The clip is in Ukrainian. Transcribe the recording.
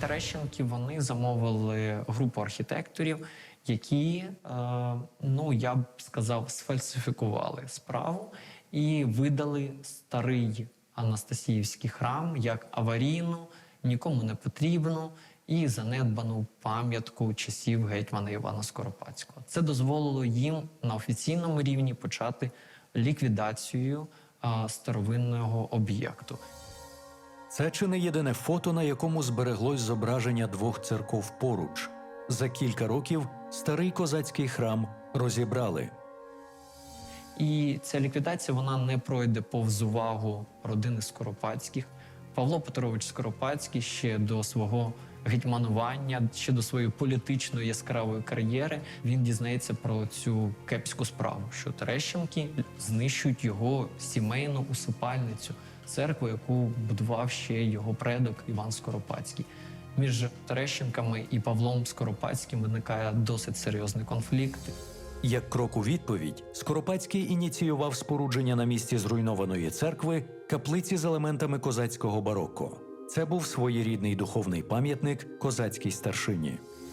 Терещенки вони замовили групу архітекторів, які, е, ну я б сказав, сфальсифікували справу і видали старий Анастасіївський храм як аварійну, нікому не потрібну і занедбану пам'ятку часів гетьмана Івана Скоропадського. Це дозволило їм на офіційному рівні почати ліквідацію старовинного об'єкту. Це чи не єдине фото, на якому збереглось зображення двох церков поруч. За кілька років старий козацький храм розібрали. І ця ліквідація вона не пройде повз увагу родини Скоропадських. Павло Петрович Скоропадський ще до свого гетьманування, ще до своєї політичної яскравої кар'єри, він дізнається про цю кепську справу, що Терещенки знищують його сімейну усипальницю, церкву, яку будував ще його предок Іван Скоропадський. Між Терещенками і Павлом Скоропадським виникає досить серйозний конфлікт. Як крок у відповідь, Скоропадський ініціював спорудження на місці зруйнованої церкви каплиці з елементами козацького бароко. Це був своєрідний духовний пам'ятник козацькій старшині.